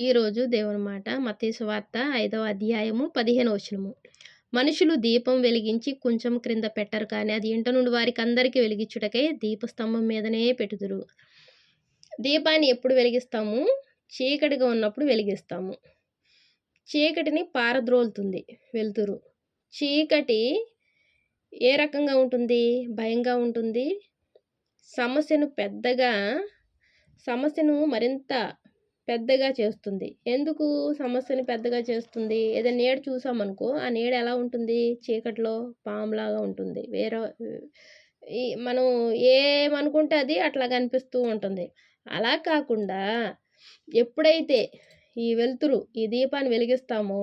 ఈరోజు దేవుని మాట. మత్తయి వార్త ఐదవ అధ్యాయము పదిహేను వచనము. మనుషులు దీపం వెలిగించి కొంచెం క్రింద పెట్టరు కానీ అది ఇంట నుండి వారికి అందరికీ వెలిగించుటకై దీపస్తంభం మీదనే పెట్టుదురు. దీపాన్ని ఎప్పుడు వెలిగిస్తాము? చీకటిగా ఉన్నప్పుడు వెలిగిస్తాము. చీకటిని పారద్రోలుతుంది వెలుతురు. చీకటి ఏ రకంగా ఉంటుంది? భయంగా ఉంటుంది. సమస్యను పెద్దగా సమస్యను మరింత పెద్దగా చేస్తుంది. ఎందుకు సమస్యని పెద్దగా చేస్తుంది? ఏదైనా నీడ చూసామనుకో ఆ నీడ ఎలా ఉంటుంది? చీకటిలో పాములాగా ఉంటుంది. వేరే ఈ మనం ఏమనుకుంటే అది అట్లా కనిపిస్తూ ఉంటుంది. అలా కాకుండా ఎప్పుడైతే ఈ వెలుతురు ఈ దీపాన్ని వెలిగిస్తామో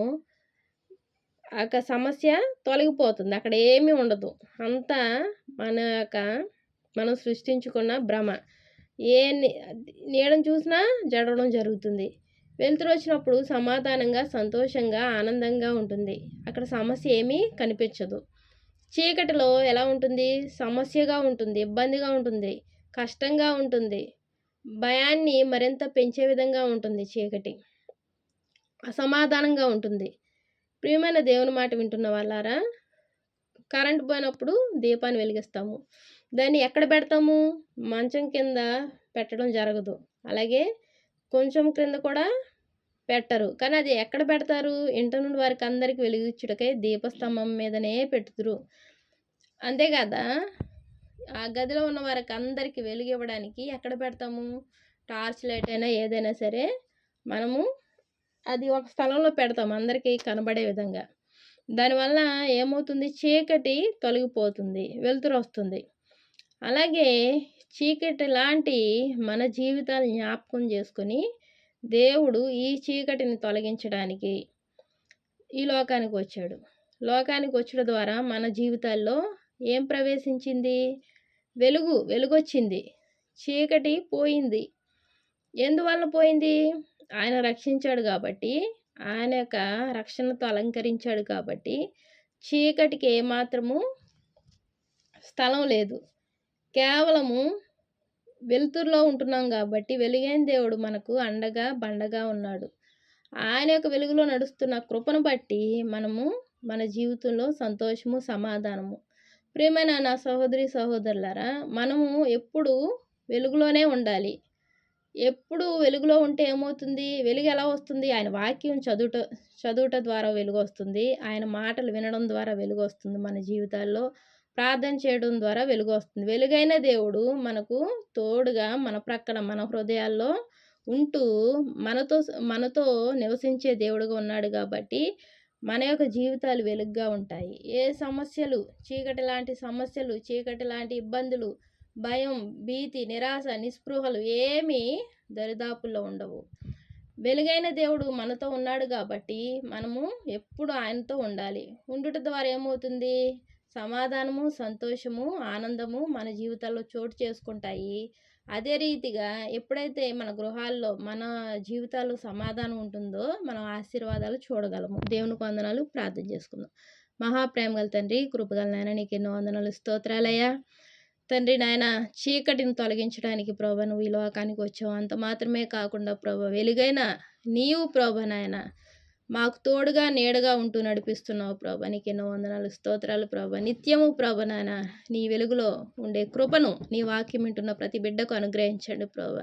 ఆ సమస్య తొలగిపోతుంది. అక్కడ ఏమీ ఉండదు. అంతా మన యొక్క మనం సృష్టించుకున్న భ్రమ. ఏ నీడను చూసినా జడవడం జరుగుతుంది. వెలుతురు వచ్చినప్పుడు సమాధానంగా సంతోషంగా ఆనందంగా ఉంటుంది. అక్కడ సమస్య ఏమీ కనిపించదు. చీకటిలో ఎలా ఉంటుంది? సమస్యగా ఉంటుంది ఇబ్బందిగా ఉంటుంది కష్టంగా ఉంటుంది. భయాన్ని మరింత పెంచే విధంగా ఉంటుంది చీకటి. అసమాధానంగా ఉంటుంది. ప్రియమైన దేవుని మాట వింటున్న వాళ్ళారా? కరెంట్ పోయినప్పుడు దీపాన్ని వెలిగిస్తాము. దాన్ని ఎక్కడ పెడతాము? మంచం కింద పెట్టడం జరగదు. అలాగే కొంచెం క్రింద కూడా పెట్టరు. కానీ అది ఎక్కడ పెడతారు? ఇంట నుండి వారికి అందరికి వెలిగించుటకై దీపస్తంభం మీదనే పెట్టుదురు. అంతేకాదా ఆ గదిలో ఉన్న వారికి అందరికీ వెలిగివ్వడానికి ఎక్కడ పెడతాము? టార్చ్ లైట్ అయినా ఏదైనా సరే మనము అది ఒక స్థలంలో పెడతాము అందరికీ కనబడే విధంగా. దానివల్ల ఏమవుతుంది? చీకటి తొలగిపోతుంది వెలుతురు వస్తుంది అలాగే చీకటి లాంటి మన జీవితాలు జ్ఞాపకం చేసుకొని దేవుడు ఈ చీకటిని తొలగించడానికి ఈ లోకానికి వచ్చాడు. లోకానికి వచ్చడం ద్వారా మన జీవితాల్లో ఏం ప్రవేశించింది? వెలుగు వెలుగొచ్చింది. చీకటి పోయింది. ఎందువల్ల పోయింది? ఆయన రక్షించాడు కాబట్టి ఆయన యొక్క రక్షణతో అలంకరించాడు కాబట్టి చీకటికి ఏమాత్రము స్థలం లేదు. కేవలము వెలుతురులో ఉంటున్నాం కాబట్టి వెలుగైన దేవుడు మనకు అండగా బండగా ఉన్నాడు. ఆయన యొక్క వెలుగులో నడుస్తున్న కృపను బట్టి మనము మన జీవితంలో సంతోషము సమాధానము. ప్రియమైన నా సహోదరి సహోదరులారా మనము ఎప్పుడు వెలుగులోనే ఉండాలి. ఎప్పుడు వెలుగులో ఉంటే ఏమవుతుంది? వెలుగు ఎలా వస్తుంది? ఆయన వాక్యం చదువుట చదువుట ద్వారా వెలుగు వస్తుంది. ఆయన మాటలు వినడం ద్వారా వెలుగు వస్తుంది మన జీవితాల్లో. ప్రార్థన చేయడం ద్వారా వెలుగు వస్తుంది. వెలుగైన దేవుడు మనకు తోడుగా మన ప్రక్కన మన హృదయాల్లో ఉంటూ మనతో మనతో నివసించే దేవుడుగా ఉన్నాడు కాబట్టి మన యొక్క జీవితాలు వెలుగ్గా ఉంటాయి. ఏ సమస్యలు చీకటి లాంటి సమస్యలు చీకటి లాంటి ఇబ్బందులు భయం భీతి నిరాశ నిస్పృహలు ఏమీ దరిదాపుల్లో ఉండవు. వెలుగైన దేవుడు మనతో ఉన్నాడు కాబట్టి మనము ఎప్పుడు ఆయనతో ఉండాలి. ఉండుట ద్వారా ఏమవుతుంది? సమాధానము సంతోషము ఆనందము మన జీవితాల్లో చోటు చేసుకుంటాయి. అదే రీతిగా ఎప్పుడైతే మన గృహాల్లో మన జీవితాల్లో సమాధానం ఉంటుందో మనం ఆశీర్వాదాలు చూడగలము. దేవుని వందనాలు. ప్రార్థన చేసుకుందాం. మహాప్రేమ గల తండ్రి కృపగల నాయన నీకు ఎన్నో వందనాలు. స్తోత్రాలయ్యా. తండ్రి నాయన చీకటిని తొలగించడానికి ప్రభ నువ్వు ఈ లోకానికి వచ్చావు. అంత మాత్రమే కాకుండా ప్రభ వెలుగైన నీవు ప్రభ నాయన మాకు తోడుగా నీడగా ఉంటూ నడిపిస్తున్నావు ప్రభ. నీకు ఎన్నో వందనాలు స్తోత్రాలు ప్రభ. నిత్యము ప్రభ నాయన నీ వెలుగులో ఉండే కృపను నీ వాక్యం వింటున్న ప్రతి బిడ్డకు అనుగ్రహించండి ప్రభ.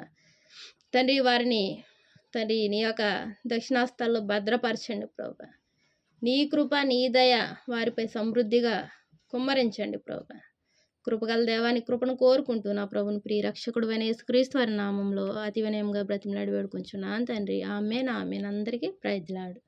తండ్రి వారిని తండ్రి నీ యొక్క దక్షిణాస్తాల్లో భద్రపరచండి ప్రభ. నీ కృప నీ దయ వారిపై సమృద్ధిగా కుమ్మరించండి ప్రభా. కృపగల దేవాని కృపను కోరుకుంటూ నా ప్రభుని ప్రియ రక్షకుడు అయిన యేసుక్రీస్తు వారి నామంలో అతి వినయంగా బ్రతిమలాడి వేడుకుంటున్నాను తండ్రి ఆమె నా ఆమె అందరికీ ప్రయత్నాడు